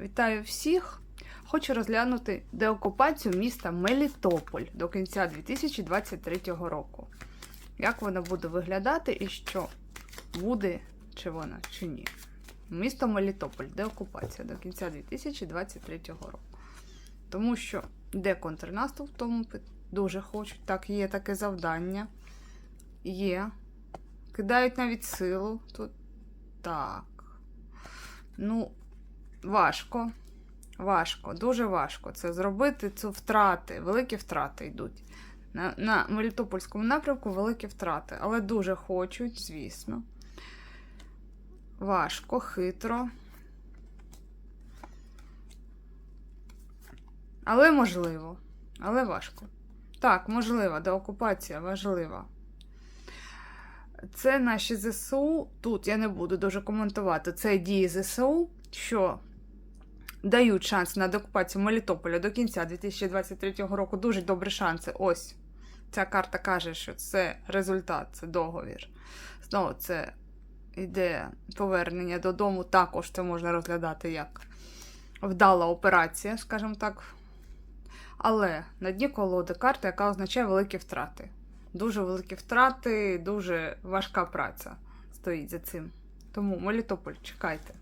Вітаю всіх! Хочу розглянути деокупацію міста Мелітополь до кінця 2023 року. Як вона буде виглядати і що буде, чи вона, чи ні. Місто Мелітополь, деокупація до кінця 2023 року. Тому що де контрнаступ, тому дуже хочуть. Так, є таке завдання. Є. Кидають навіть силу. Тут так. Ну, важко. Важко, дуже важко це зробити. Це втрати, великі втрати йдуть. На, на Мелітопольському напрямку великі втрати, але дуже хочуть, звісно. Важко, хитро. Але можливо. Але важко. Так, можливо, деокупація важлива. Це наші ЗСУ. Тут я не буду дуже коментувати. Це дії ЗСУ, що дають шанс на деокупацію Мелітополя до кінця 2023 року. Дуже добрі шанси. Ось ця карта каже, що це результат, це договір. Знову це йде повернення додому. Також це можна розглядати як вдала операція, скажімо так. Але на дні колоди карта, яка означає великі втрати. Дуже великі втрати, дуже важка праця стоїть за цим. Тому Мелітополь, чекайте.